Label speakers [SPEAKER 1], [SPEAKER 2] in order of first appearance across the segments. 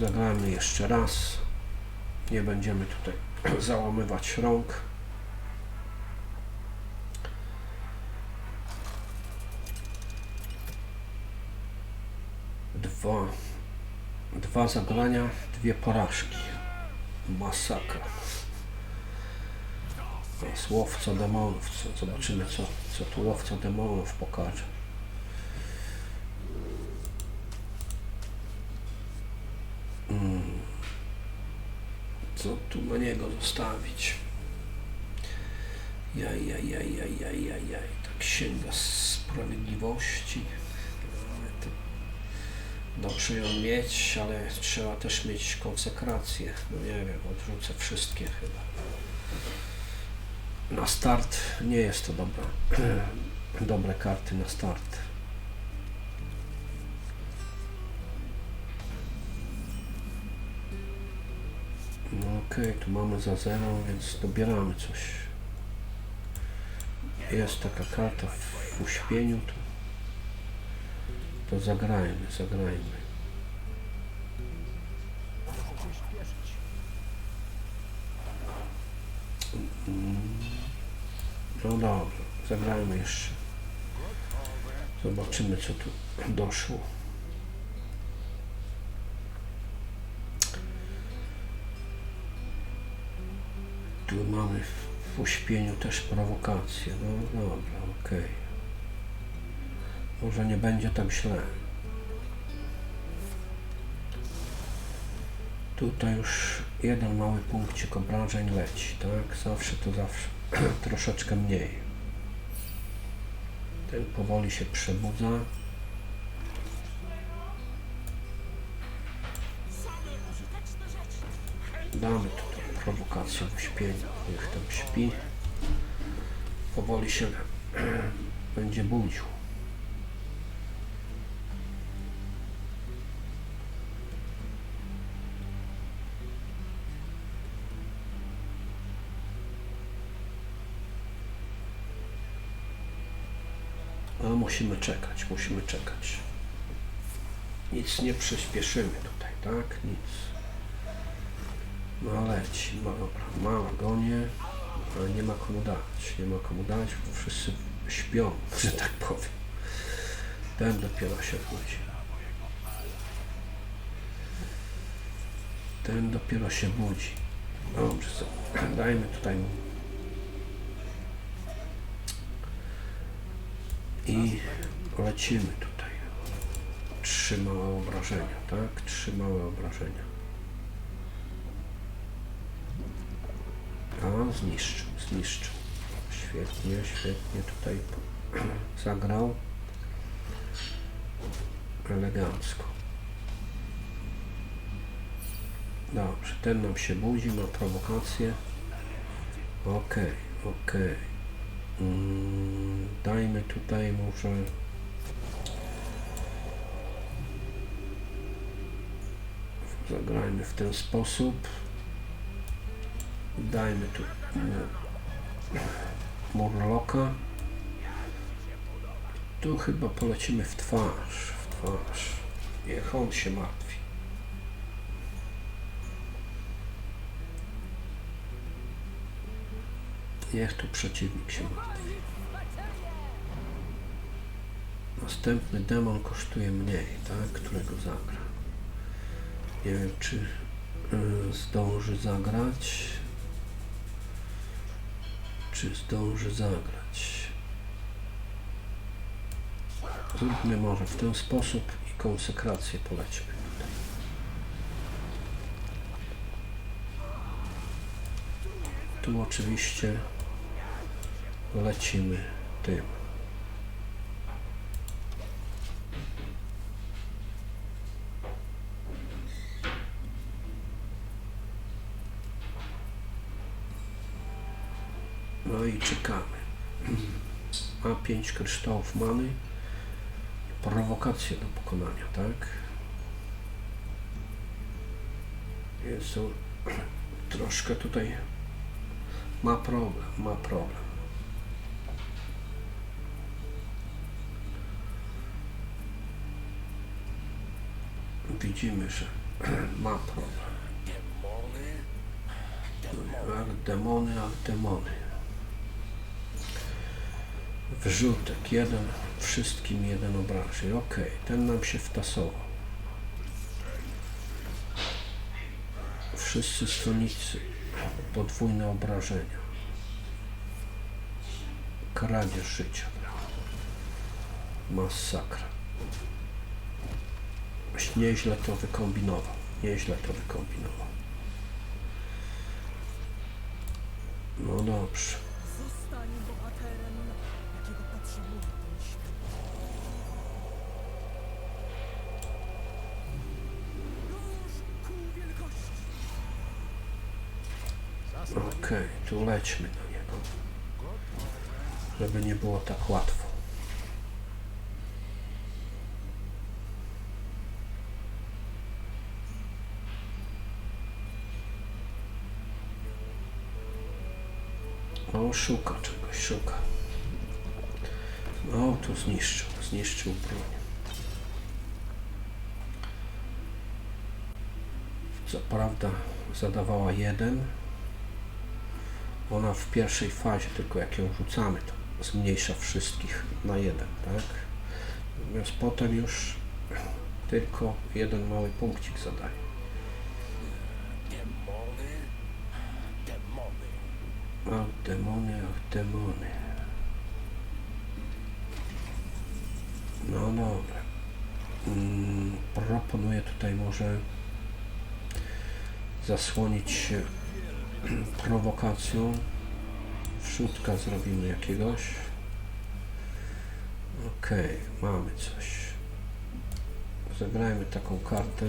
[SPEAKER 1] Zagrajmy jeszcze raz. Nie będziemy tutaj załamywać rąk. Dwa, dwa zagrania, dwie porażki. Masakra. To jest łowca demonów. Zobaczymy, co, co tu łowca demonów pokaże. Co tu na niego zostawić? Jaj, jaj, jaj, jaj, jaj, jaj, jaj. Ta księga sprawiedliwości. Dobrze ją mieć, ale trzeba też mieć konsekrację. No nie wiem, odrzucę wszystkie chyba. Na start nie jest to dobra, dobre karty na start. Okej, tu mamy za zero, więc dobieramy coś. Jest taka karta w, uśpieniu, to, to zagrajmy, zagrajmy. No dobrze, zagrajmy jeszcze. Zobaczymy co tu doszło. Tu mamy w, uśpieniu też prowokację. No dobra, okej. Może nie będzie tak źle. Tutaj już jeden mały punkcik obrażeń leci, tak? Zawsze to zawsze troszeczkę mniej. Ten powoli się przebudza. Damy tutaj prowokację w uśpieniu. Niech tam śpi. Powoli się będzie budził. A musimy czekać, musimy czekać. Nic nie przyspieszymy tutaj, tak? Nic. No leci, ma, dobra, mała gonie, ale nie ma komu dać, nie ma komu dać, bo wszyscy śpią, że tak powiem. Ten dopiero się budzi. Ten dopiero się budzi. Dobrze, dajmy tutaj mu. I lecimy tutaj. Trzy małe obrażenia, tak? Trzy małe obrażenia. A, zniszczył, zniszczył. Świetnie, świetnie tutaj zagrał. Elegancko. Dobrze, ten nam się budzi, ma prowokację. Okej, okej. Mm, dajmy tutaj może... Zagrajmy w ten sposób. Dajmy tu mu- Murloka. Tu chyba polecimy w twarz, w twarz. Niech on się martwi. Niech tu przeciwnik się martwi. Następny demon kosztuje mniej, tak? Którego zagra. Nie wiem, czy y, zdąży zagrać. Czy zdąży zagrać? Zróbmy może w ten sposób i konsekrację polećmy. Tu oczywiście lecimy tym. No i czekamy. Ma pięć kryształów mamy. Prowokacje do pokonania, tak? Jest to troszkę tutaj ma problem, ma problem. widzimy, że ma problem. Ardemony, artemony. Wrzutek, jeden, wszystkim jeden obrażeń. Ok, ten nam się wtasował. Wszyscy stronnicy, podwójne obrażenia. Kradzież życia. Masakra. Nieźle to wykombinował. Nieźle to wykombinował. No dobrze. Okej, tu lećmy do niego. Żeby nie było tak łatwo. O, szuka czegoś, szuka. O, tu zniszczył, zniszczył broń. Co prawda zadawała jeden, ona w pierwszej fazie, tylko jak ją rzucamy, to zmniejsza wszystkich na jeden, tak? Natomiast potem już tylko jeden mały punkcik zadaje. Ach, demony, ach, demony. No dobra. Mm, proponuję tutaj może zasłonić się prowokacją. Wrzutka zrobimy jakiegoś. Okej, mamy coś. Zagrajmy taką kartę.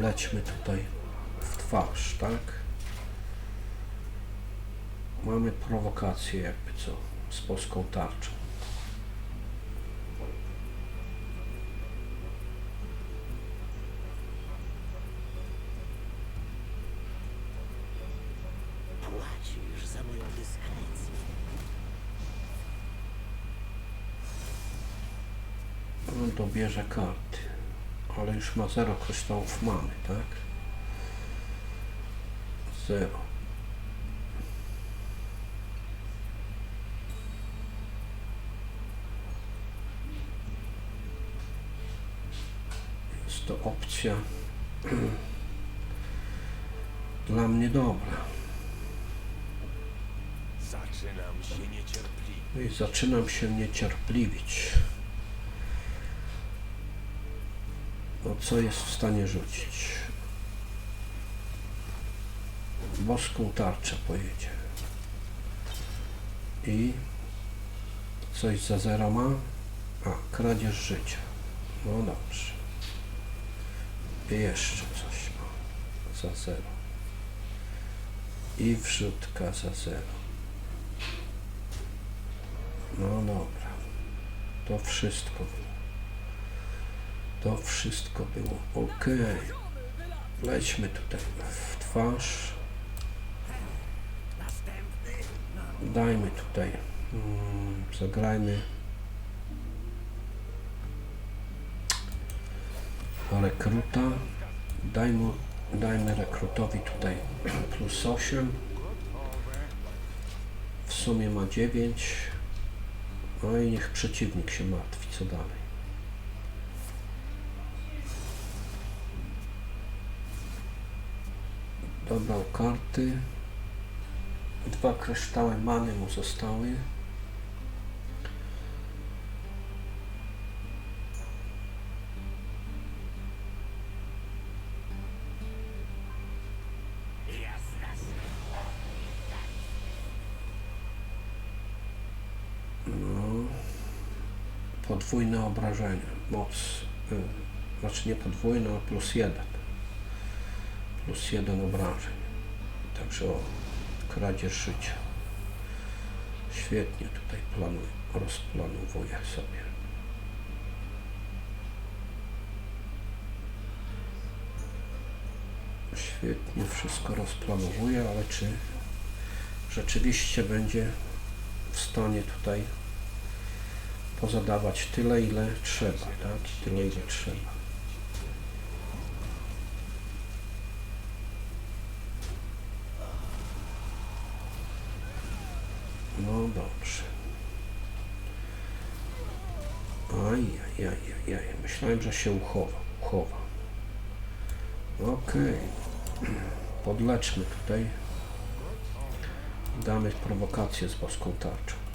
[SPEAKER 1] Lećmy tutaj w twarz, tak? Mamy prowokację jakby co, z polską tarczą.
[SPEAKER 2] Płacisz za moją dyskrecję.
[SPEAKER 1] On dobierze karty, ale już ma zero kryształów mamy, tak? Zero. Jest to opcja dla mnie dobra.
[SPEAKER 3] Zaczynam się niecierpliwie.
[SPEAKER 1] No i zaczynam się niecierpliwić. No co jest w stanie rzucić? Boską tarczę pojedzie. I coś za zero ma? A, kradzież życia. No dobrze. I jeszcze coś ma za zero. I wrzutka za zero. No dobra. To wszystko było. To wszystko było ok. Lećmy tutaj w twarz. Dajmy tutaj. Mm, zagrajmy. Rekruta. Dajmy, dajmy rekrutowi tutaj plus 8. W sumie ma 9. No i niech przeciwnik się martwi, co dalej. Dobrał karty. Dwa kryształy many mu zostały. Podwójne obrażenie. Moc. Y, znaczy nie podwójne, plus jeden. Plus jeden obrażeń. Także o, kradzież życia. Świetnie tutaj planuję, rozplanowuję sobie. Świetnie wszystko rozplanowuję, ale czy rzeczywiście będzie w stanie tutaj pozadawać tyle, ile trzeba, tak? Tyle, ile trzeba. No dobrze. Aj, aj, aj, aj, aj. Myślałem, że się uchowa. uchowa. Okej. Podleczmy tutaj. Damy prowokację z boską tarczą.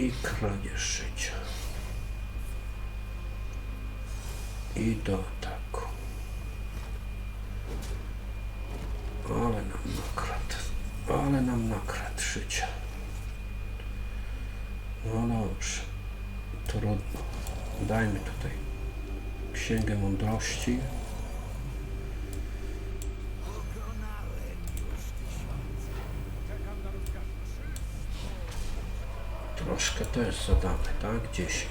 [SPEAKER 1] I kradzież życia. I do ataku. Ale nam nakradł. Ale nam nakradł życia. No dobrze. Trudno. Dajmy tutaj księgę mądrości. Troszkę też zadamy, tak? 10.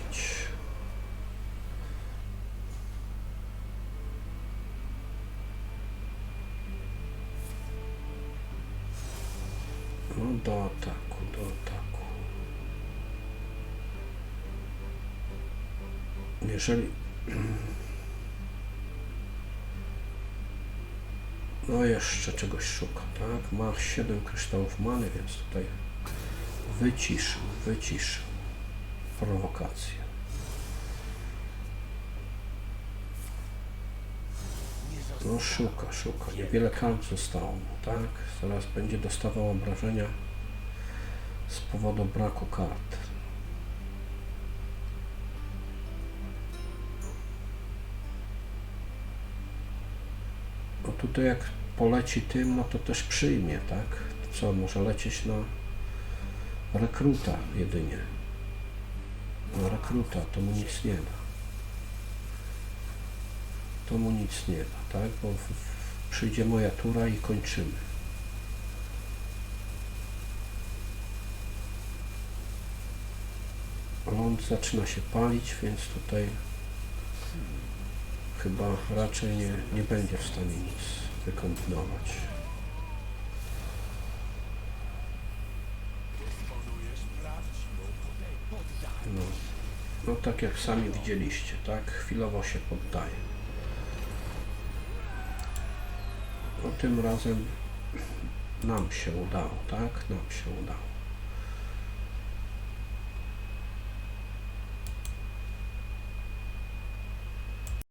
[SPEAKER 1] No do ataku, do ataku. Jeżeli... No jeszcze czegoś szuka, tak? Ma 7 kryształów many, więc tutaj wyciszył, wyciszył prowokację. No szuka, szuka. Niewiele kart zostało mu, tak? Zaraz będzie dostawał obrażenia z powodu braku kart. No tutaj jak poleci tym, no to też przyjmie, tak? Co, może lecieć na rekruta jedynie. No rekruta to mu nic nie da. To mu nic nie da, tak? Bo w, w, przyjdzie moja tura i kończymy. Ląd zaczyna się palić, więc tutaj chyba raczej nie, nie będzie w stanie nic wykombinować. No tak jak sami widzieliście, tak? Chwilowo się poddaje. No tym razem nam się udało, tak? Nam się udało.